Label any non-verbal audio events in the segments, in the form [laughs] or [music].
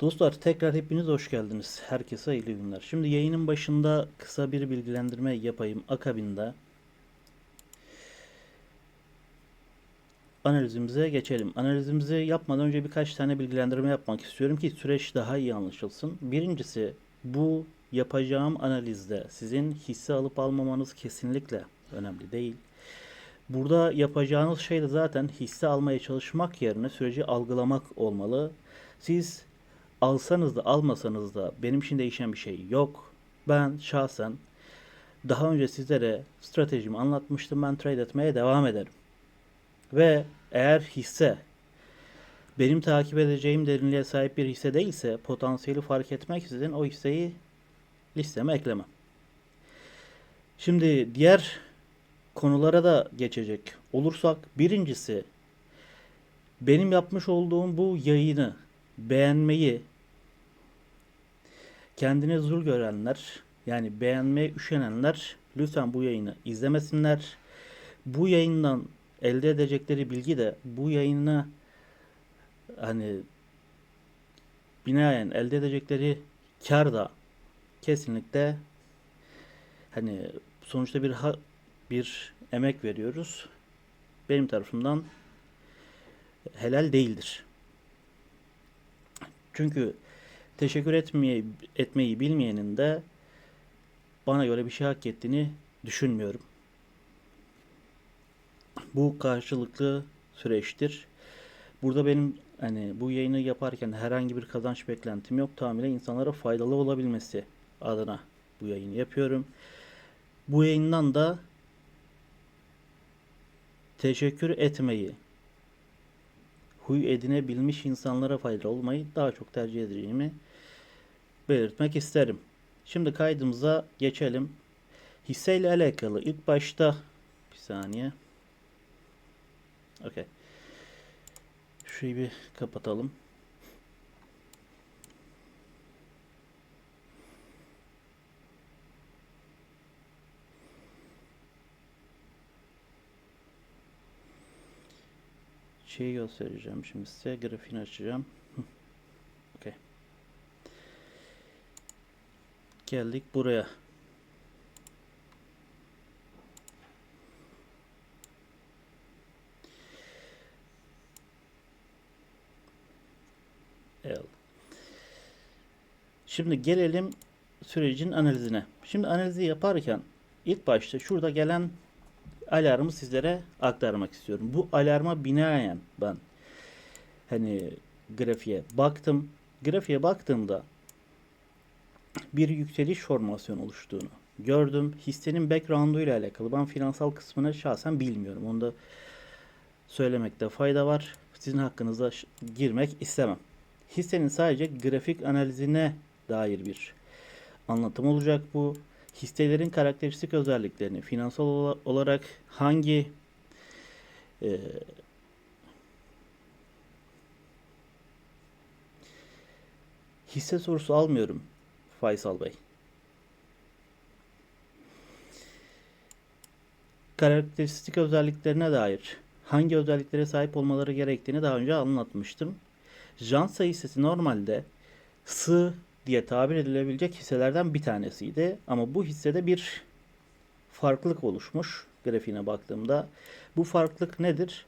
Dostlar tekrar hepiniz hoş geldiniz. Herkese hayırlı günler. Şimdi yayının başında kısa bir bilgilendirme yapayım. Akabinde analizimize geçelim. Analizimizi yapmadan önce birkaç tane bilgilendirme yapmak istiyorum ki süreç daha iyi anlaşılsın. Birincisi bu yapacağım analizde sizin hisse alıp almamanız kesinlikle önemli değil. Burada yapacağınız şey de zaten hisse almaya çalışmak yerine süreci algılamak olmalı. Siz alsanız da almasanız da benim için değişen bir şey yok. Ben şahsen daha önce sizlere stratejimi anlatmıştım. Ben trade etmeye devam ederim. Ve eğer hisse benim takip edeceğim derinliğe sahip bir hisse değilse potansiyeli fark etmeksizin o hisseyi listeme eklemem. Şimdi diğer konulara da geçecek olursak birincisi benim yapmış olduğum bu yayını beğenmeyi kendine zul görenler yani beğenmeye üşenenler lütfen bu yayını izlemesinler. Bu yayından elde edecekleri bilgi de bu yayına hani binaen elde edecekleri kar da kesinlikle hani sonuçta bir ha- bir emek veriyoruz. Benim tarafımdan helal değildir. Çünkü teşekkür etmeyi, etmeyi bilmeyenin de bana göre bir şey hak ettiğini düşünmüyorum. Bu karşılıklı süreçtir. Burada benim hani bu yayını yaparken herhangi bir kazanç beklentim yok. Tamamıyla insanlara faydalı olabilmesi adına bu yayını yapıyorum. Bu yayından da teşekkür etmeyi, huy edinebilmiş insanlara faydalı olmayı daha çok tercih edeceğimi belirtmek isterim. Şimdi kaydımıza geçelim. Hisseyle alakalı ilk başta bir saniye. Okey. Şurayı bir kapatalım. Şeyi göstereceğim şimdi size. Grafiğini açacağım. Hı. [laughs] Okey. Geldik buraya. Evet. Şimdi gelelim sürecin analizine. Şimdi analizi yaparken ilk başta şurada gelen alarmı sizlere aktarmak istiyorum. Bu alarma binaen ben hani grafiğe baktım. Grafiğe baktığımda bir yükseliş formasyonu oluştuğunu gördüm. Hissenin background'u ile alakalı ben finansal kısmını şahsen bilmiyorum. Onu da söylemekte fayda var. Sizin hakkınızda ş- girmek istemem. Hissenin sadece grafik analizine dair bir anlatım olacak bu. Hisselerin karakteristik özelliklerini, finansal ola- olarak hangi e, hisse sorusu almıyorum Faysal Bey. Karakteristik özelliklerine dair hangi özelliklere sahip olmaları gerektiğini daha önce anlatmıştım. Jansa hissesi normalde sığ diye tabir edilebilecek hisselerden bir tanesiydi. Ama bu hissede bir farklılık oluşmuş grafiğine baktığımda. Bu farklılık nedir?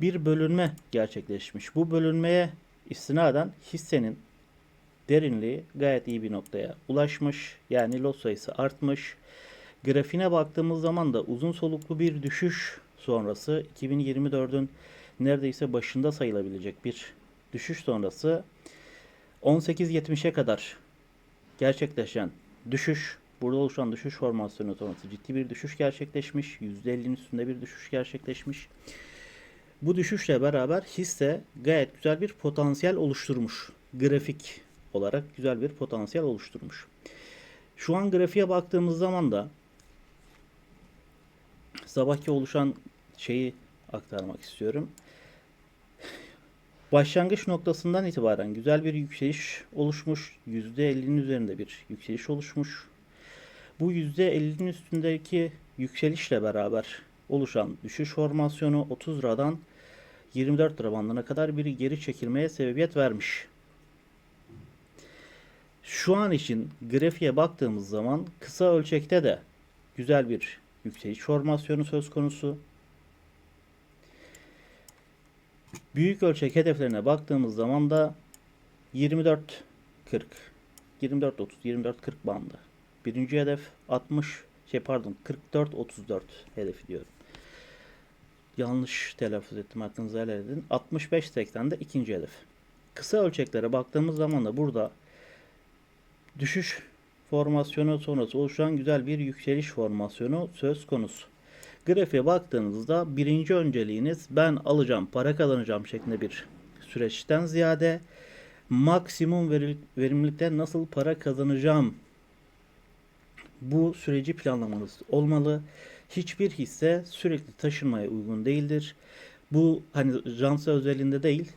Bir bölünme gerçekleşmiş. Bu bölünmeye istinaden hissenin derinliği gayet iyi bir noktaya ulaşmış. Yani lot sayısı artmış. Grafiğine baktığımız zaman da uzun soluklu bir düşüş sonrası 2024'ün neredeyse başında sayılabilecek bir düşüş sonrası 18.70'e kadar gerçekleşen düşüş, burada oluşan düşüş formasyonu sonrası ciddi bir düşüş gerçekleşmiş. %50'nin üstünde bir düşüş gerçekleşmiş. Bu düşüşle beraber hisse gayet güzel bir potansiyel oluşturmuş. Grafik olarak güzel bir potansiyel oluşturmuş. Şu an grafiğe baktığımız zaman da sabahki oluşan şeyi aktarmak istiyorum. Başlangıç noktasından itibaren güzel bir yükseliş oluşmuş. %50'nin üzerinde bir yükseliş oluşmuş. Bu %50'nin üstündeki yükselişle beraber oluşan düşüş formasyonu 30 liradan 24 lira bandına kadar bir geri çekilmeye sebebiyet vermiş. Şu an için grafiğe baktığımız zaman kısa ölçekte de güzel bir yükseliş formasyonu söz konusu. Büyük ölçek hedeflerine baktığımız zaman da 24 40 24 30 24 40 bandı. Birinci hedef 60 şey pardon 44 34 hedefi diyorum. Yanlış telaffuz ettim hakkınızı helal edin. 65 80 de ikinci hedef. Kısa ölçeklere baktığımız zaman da burada düşüş formasyonu sonrası oluşan güzel bir yükseliş formasyonu söz konusu. Grafiğe baktığınızda birinci önceliğiniz ben alacağım, para kazanacağım şeklinde bir süreçten ziyade maksimum verimlilikten nasıl para kazanacağım bu süreci planlamanız olmalı. Hiçbir hisse sürekli taşınmaya uygun değildir. Bu hani Jansa özelinde değil,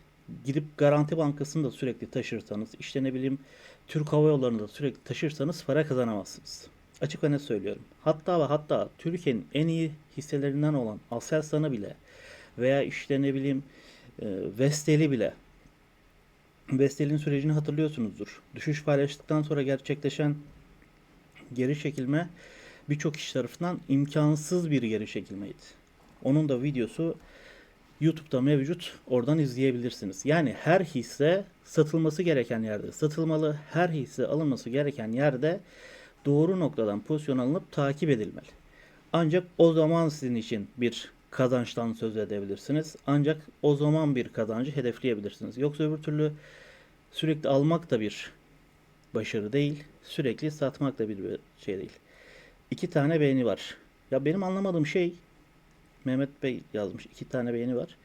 gidip Garanti Bankası'nda sürekli taşırsanız, işte ne bileyim Türk Hava Yolları'nda sürekli taşırsanız para kazanamazsınız. Açık ve net söylüyorum. Hatta ve hatta Türkiye'nin en iyi hisselerinden olan Aselsan'ı bile veya işte ne bileyim e, Vestel'i bile Vestel'in sürecini hatırlıyorsunuzdur. Düşüş paylaştıktan sonra gerçekleşen geri çekilme birçok kişi tarafından imkansız bir geri çekilmeydi. Onun da videosu YouTube'da mevcut. Oradan izleyebilirsiniz. Yani her hisse satılması gereken yerde satılmalı. Her hisse alınması gereken yerde doğru noktadan pozisyon alınıp takip edilmeli. Ancak o zaman sizin için bir kazançtan söz edebilirsiniz. Ancak o zaman bir kazancı hedefleyebilirsiniz. Yoksa öbür türlü sürekli almak da bir başarı değil. Sürekli satmak da bir şey değil. İki tane beğeni var. Ya benim anlamadığım şey Mehmet Bey yazmış. iki tane beğeni var.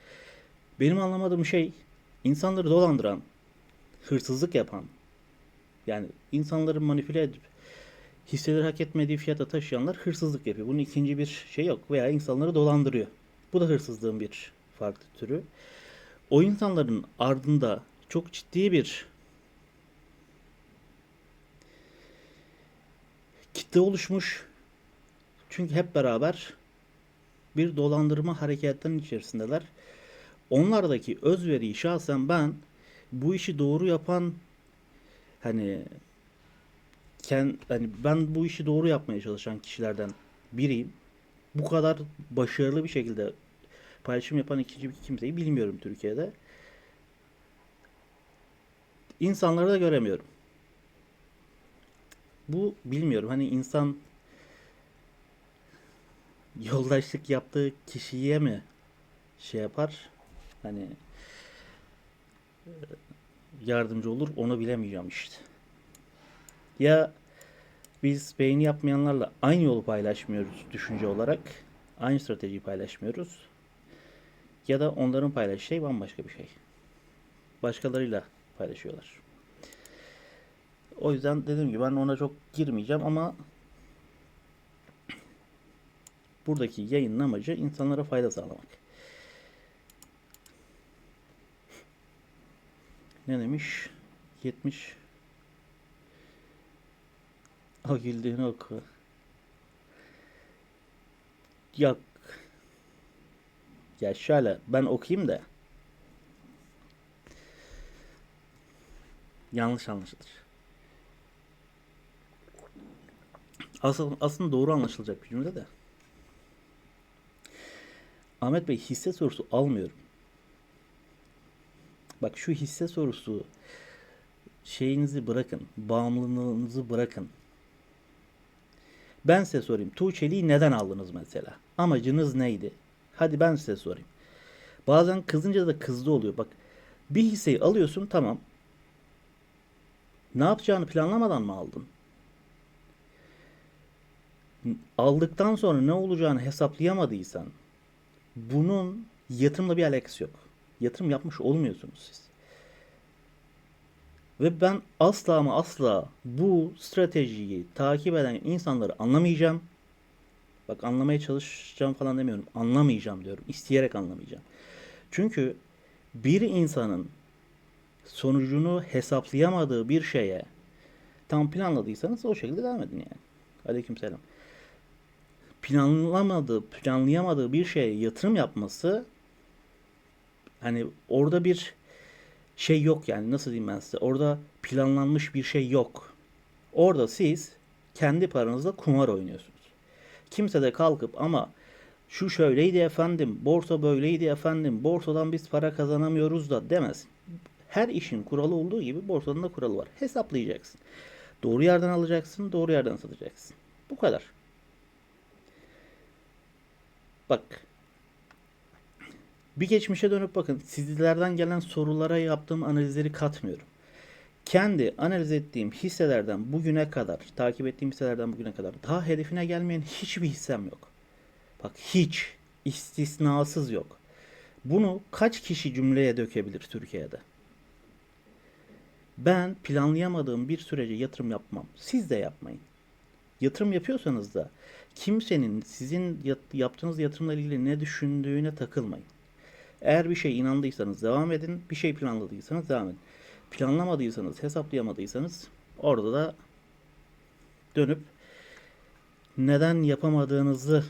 Benim anlamadığım şey insanları dolandıran, hırsızlık yapan, yani insanları manipüle edip hisseleri hak etmediği fiyata taşıyanlar hırsızlık yapıyor. Bunun ikinci bir şey yok. Veya insanları dolandırıyor. Bu da hırsızlığın bir farklı türü. O insanların ardında çok ciddi bir kitle oluşmuş. Çünkü hep beraber bir dolandırma hareketlerinin içerisindeler. Onlardaki özveriyi şahsen ben bu işi doğru yapan hani kend, hani ben bu işi doğru yapmaya çalışan kişilerden biriyim. Bu kadar başarılı bir şekilde paylaşım yapan ikinci bir kimseyi bilmiyorum Türkiye'de. İnsanları da göremiyorum. Bu bilmiyorum. Hani insan yoldaşlık yaptığı kişiye mi şey yapar? Hani e, yardımcı olur onu bilemeyeceğim işte. Ya biz beğeni yapmayanlarla aynı yolu paylaşmıyoruz düşünce olarak. Aynı stratejiyi paylaşmıyoruz. Ya da onların paylaştığı şey bambaşka bir şey. Başkalarıyla paylaşıyorlar. O yüzden dediğim gibi ben ona çok girmeyeceğim ama buradaki yayının amacı insanlara fayda sağlamak. Ne demiş? 70 O güldüğünü oku. Yok. Ya şöyle ben okuyayım da yanlış anlaşılır. Asıl, aslında doğru anlaşılacak bir cümle de. Ahmet Bey hisse sorusu almıyorum. Bak şu hisse sorusu şeyinizi bırakın. Bağımlılığınızı bırakın. Ben size sorayım. Tuğçeli'yi neden aldınız mesela? Amacınız neydi? Hadi ben size sorayım. Bazen kızınca da kızdı oluyor. Bak bir hisseyi alıyorsun tamam. Ne yapacağını planlamadan mı aldın? Aldıktan sonra ne olacağını hesaplayamadıysan bunun yatırımla bir alakası yok. Yatırım yapmış olmuyorsunuz siz. Ve ben asla ama asla bu stratejiyi takip eden insanları anlamayacağım. Bak anlamaya çalışacağım falan demiyorum. Anlamayacağım diyorum. İsteyerek anlamayacağım. Çünkü bir insanın sonucunu hesaplayamadığı bir şeye tam planladıysanız o şekilde devam edin yani. Aleykümselam. Planlamadığı, planlayamadığı bir şeye yatırım yapması hani orada bir şey yok yani nasıl diyeyim ben size orada planlanmış bir şey yok. Orada siz kendi paranızla kumar oynuyorsunuz. Kimse de kalkıp ama şu şöyleydi efendim, borsa böyleydi efendim, borsadan biz para kazanamıyoruz da demez. Her işin kuralı olduğu gibi borsanın da kuralı var. Hesaplayacaksın. Doğru yerden alacaksın, doğru yerden satacaksın. Bu kadar. Bak. Bir geçmişe dönüp bakın. Sizlerden gelen sorulara yaptığım analizleri katmıyorum. Kendi analiz ettiğim hisselerden bugüne kadar, takip ettiğim hisselerden bugüne kadar daha hedefine gelmeyen hiçbir hissem yok. Bak hiç istisnasız yok. Bunu kaç kişi cümleye dökebilir Türkiye'de? Ben planlayamadığım bir sürece yatırım yapmam. Siz de yapmayın. Yatırım yapıyorsanız da kimsenin sizin yaptığınız yatırımla ilgili ne düşündüğüne takılmayın. Eğer bir şey inandıysanız devam edin. Bir şey planladıysanız devam edin. Planlamadıysanız, hesaplayamadıysanız orada da dönüp neden yapamadığınızı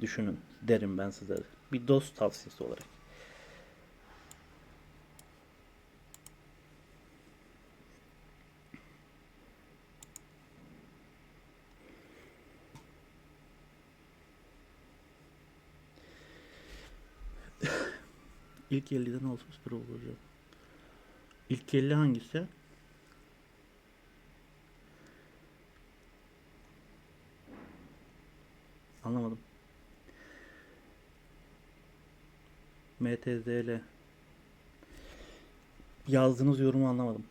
düşünün derim ben size. Bir dost tavsiyesi olarak. İlk 50'den olsun pro olacak. İlk 50 hangisi? Anlamadım. MTZL. Yazdığınız yorumu anlamadım.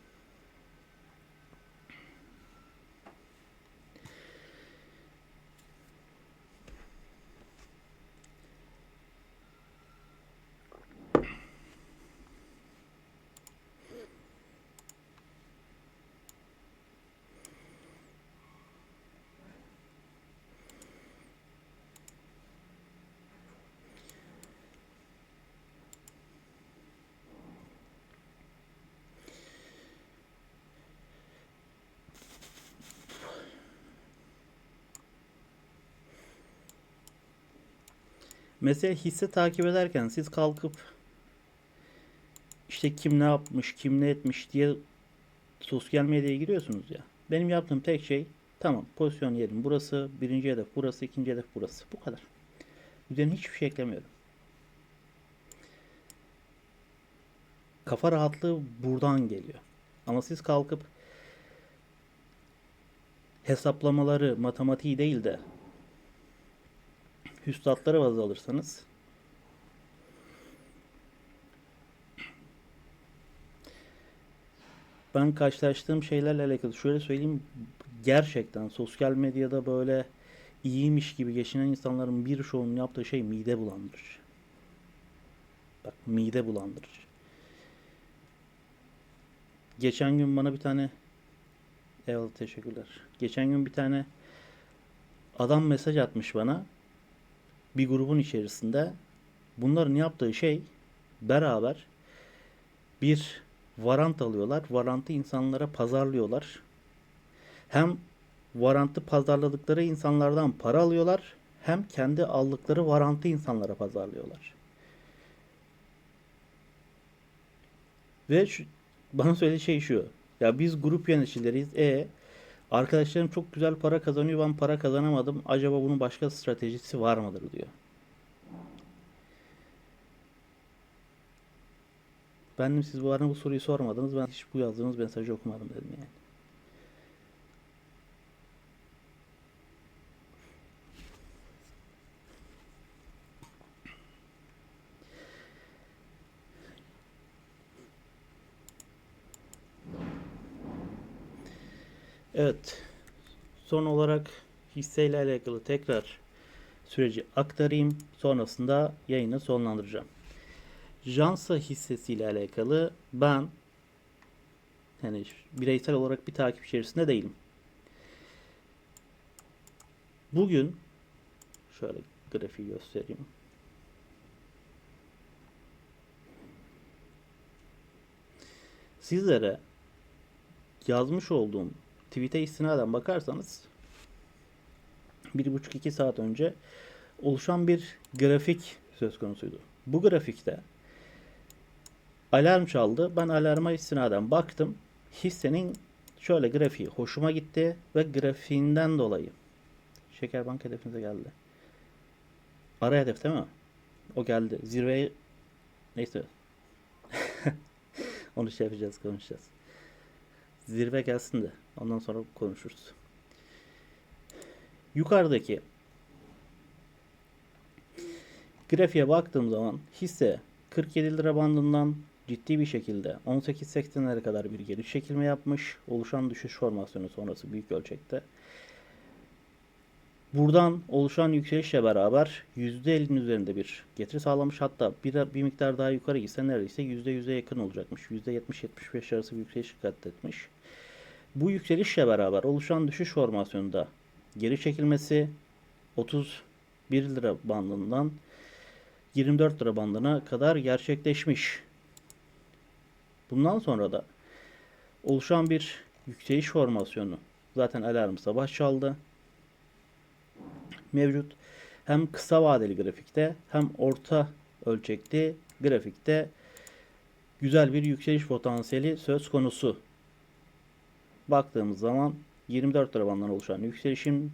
Mesela hisse takip ederken siz kalkıp işte kim ne yapmış, kim ne etmiş diye sosyal medyaya giriyorsunuz ya. Benim yaptığım tek şey tamam pozisyon yerim burası, birinci hedef burası, ikinci hedef burası. Bu kadar. Üzerine hiçbir şey eklemiyorum. Kafa rahatlığı buradan geliyor. Ama siz kalkıp hesaplamaları, matematiği değil de üstadları baz alırsanız ben karşılaştığım şeylerle alakalı şöyle söyleyeyim gerçekten sosyal medyada böyle iyiymiş gibi geçinen insanların bir çoğunun yaptığı şey mide bulandırıcı. Bak mide bulandırıcı. Geçen gün bana bir tane Eyvallah teşekkürler. Geçen gün bir tane adam mesaj atmış bana bir grubun içerisinde bunların yaptığı şey beraber bir varant alıyorlar. Varantı insanlara pazarlıyorlar. Hem varantı pazarladıkları insanlardan para alıyorlar hem kendi aldıkları varantı insanlara pazarlıyorlar. Ve şu, bana söylediği şey şu. Ya biz grup yöneticileriyiz. E Arkadaşlarım çok güzel para kazanıyor ben para kazanamadım. Acaba bunun başka stratejisi var mıdır diyor. Bendim siz arada bu soruyu sormadınız. Ben hiç bu yazdığınız mesajı okumadım dedim yani. Evet. Son olarak hisseyle alakalı tekrar süreci aktarayım. Sonrasında yayını sonlandıracağım. Jansa hissesiyle alakalı ben yani bireysel olarak bir takip içerisinde değilim. Bugün şöyle grafiği göstereyim. Sizlere yazmış olduğum tweet'e istinaden bakarsanız bir buçuk iki saat önce oluşan bir grafik söz konusuydu. Bu grafikte alarm çaldı. Ben alarma istinaden baktım. Hissenin şöyle grafiği hoşuma gitti ve grafiğinden dolayı Şekerbank hedefinize geldi. Ara hedef değil mi? O geldi. Zirveye neyse. [laughs] Onu şey yapacağız, konuşacağız. Zirve gelsin de ondan sonra konuşuruz. Yukarıdaki grafiğe baktığım zaman hisse 47 lira bandından ciddi bir şekilde 18.80'lere kadar bir geri çekilme yapmış. Oluşan düşüş formasyonu sonrası büyük ölçekte. Buradan oluşan yükselişle beraber %50'nin üzerinde bir getiri sağlamış. Hatta bir, bir miktar daha yukarı gitse neredeyse %100'e yakın olacakmış. %70-75 arası bir yükseliş katletmiş. Bu yükselişle beraber oluşan düşüş formasyonunda geri çekilmesi 31 lira bandından 24 lira bandına kadar gerçekleşmiş. Bundan sonra da oluşan bir yükseliş formasyonu zaten alarm sabah çaldı. Mevcut. Hem kısa vadeli grafikte hem orta ölçekli grafikte güzel bir yükseliş potansiyeli söz konusu. Baktığımız zaman 24 lira oluşan yükselişin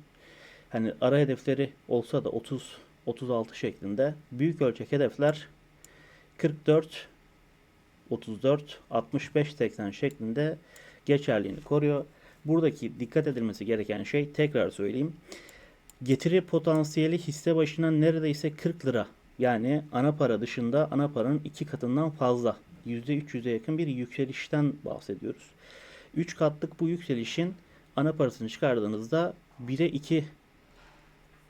hani ara hedefleri olsa da 30 36 şeklinde büyük ölçek hedefler 44 34 65 80 şeklinde geçerliğini koruyor. Buradaki dikkat edilmesi gereken şey tekrar söyleyeyim. Getiri potansiyeli hisse başına neredeyse 40 lira. Yani ana para dışında ana paranın iki katından fazla. %300'e yakın bir yükselişten bahsediyoruz. 3 katlık bu yükselişin ana parasını çıkardığınızda 1'e 2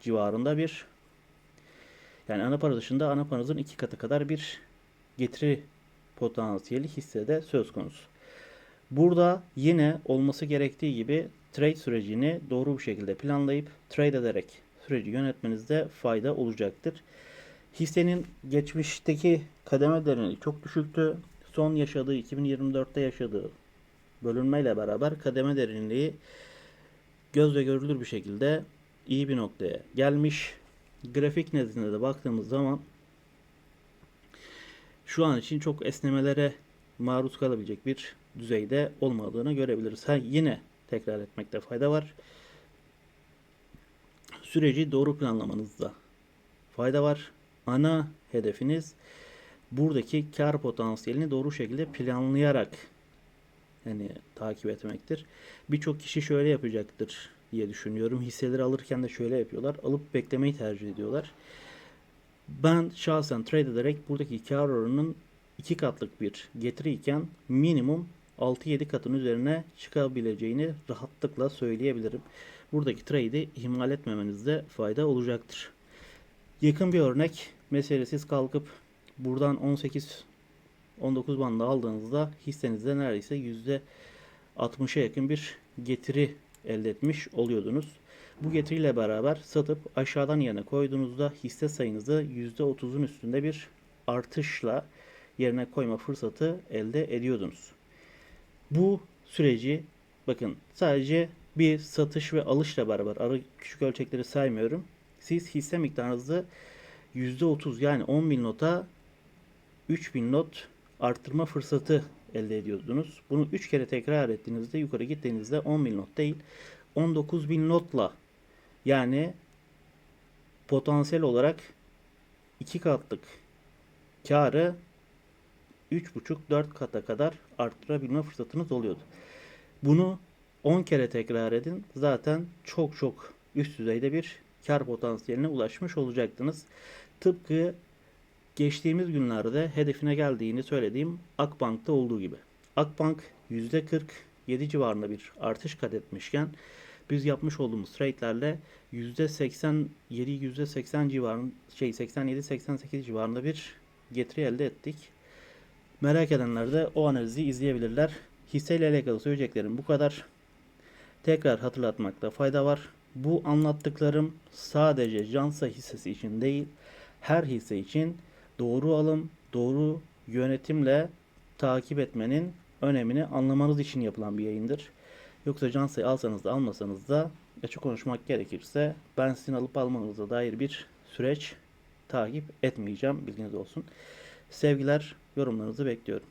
civarında bir yani ana para dışında ana paranızın iki katı kadar bir getiri potansiyeli hissede söz konusu. Burada yine olması gerektiği gibi trade sürecini doğru bir şekilde planlayıp trade ederek süreci yönetmenizde fayda olacaktır. Hissenin geçmişteki kademelerini çok düşüktü. Son yaşadığı 2024'te yaşadığı bölünmeyle beraber kademe derinliği gözle görülür bir şekilde iyi bir noktaya gelmiş. Grafik nezdinde de baktığımız zaman şu an için çok esnemelere maruz kalabilecek bir düzeyde olmadığını görebiliriz. Ha, yine tekrar etmekte fayda var. Süreci doğru planlamanızda fayda var. Ana hedefiniz buradaki kar potansiyelini doğru şekilde planlayarak yani takip etmektir. Birçok kişi şöyle yapacaktır diye düşünüyorum. Hisseleri alırken de şöyle yapıyorlar. Alıp beklemeyi tercih ediyorlar. Ben şahsen trade ederek buradaki kar oranının iki katlık bir getiri iken minimum 6-7 katın üzerine çıkabileceğini rahatlıkla söyleyebilirim. Buradaki trade'i ihmal etmemenizde fayda olacaktır. Yakın bir örnek. Mesela siz kalkıp buradan 18 19 bandı aldığınızda hissenizde neredeyse %60'a yakın bir getiri elde etmiş oluyordunuz. Bu getiriyle beraber satıp aşağıdan yerine koyduğunuzda hisse sayınızı %30'un üstünde bir artışla yerine koyma fırsatı elde ediyordunuz. Bu süreci bakın sadece bir satış ve alışla beraber ara küçük ölçekleri saymıyorum. Siz hisse miktarınızı %30 yani 10.000 nota 3000 not arttırma fırsatı elde ediyordunuz. Bunu 3 kere tekrar ettiğinizde yukarı gittiğinizde 10.000 not değil 19.000 notla yani potansiyel olarak 2 katlık karı 3,5-4 kata kadar arttırabilme fırsatınız oluyordu. Bunu 10 kere tekrar edin. Zaten çok çok üst düzeyde bir kar potansiyeline ulaşmış olacaktınız. Tıpkı geçtiğimiz günlerde hedefine geldiğini söylediğim Akbank'ta olduğu gibi. Akbank %47 civarında bir artış kat etmişken biz yapmış olduğumuz trade'lerle %87 %80 civarında şey 87 88 civarında bir getiri elde ettik. Merak edenler de o analizi izleyebilirler. Hisseyle alakalı söyleyeceklerim bu kadar. Tekrar hatırlatmakta fayda var. Bu anlattıklarım sadece Jansa hissesi için değil, her hisse için doğru alım, doğru yönetimle takip etmenin önemini anlamanız için yapılan bir yayındır. Yoksa Jansa'yı alsanız da almasanız da açık konuşmak gerekirse ben sizin alıp almanıza dair bir süreç takip etmeyeceğim. Bilginiz olsun. Sevgiler, yorumlarınızı bekliyorum.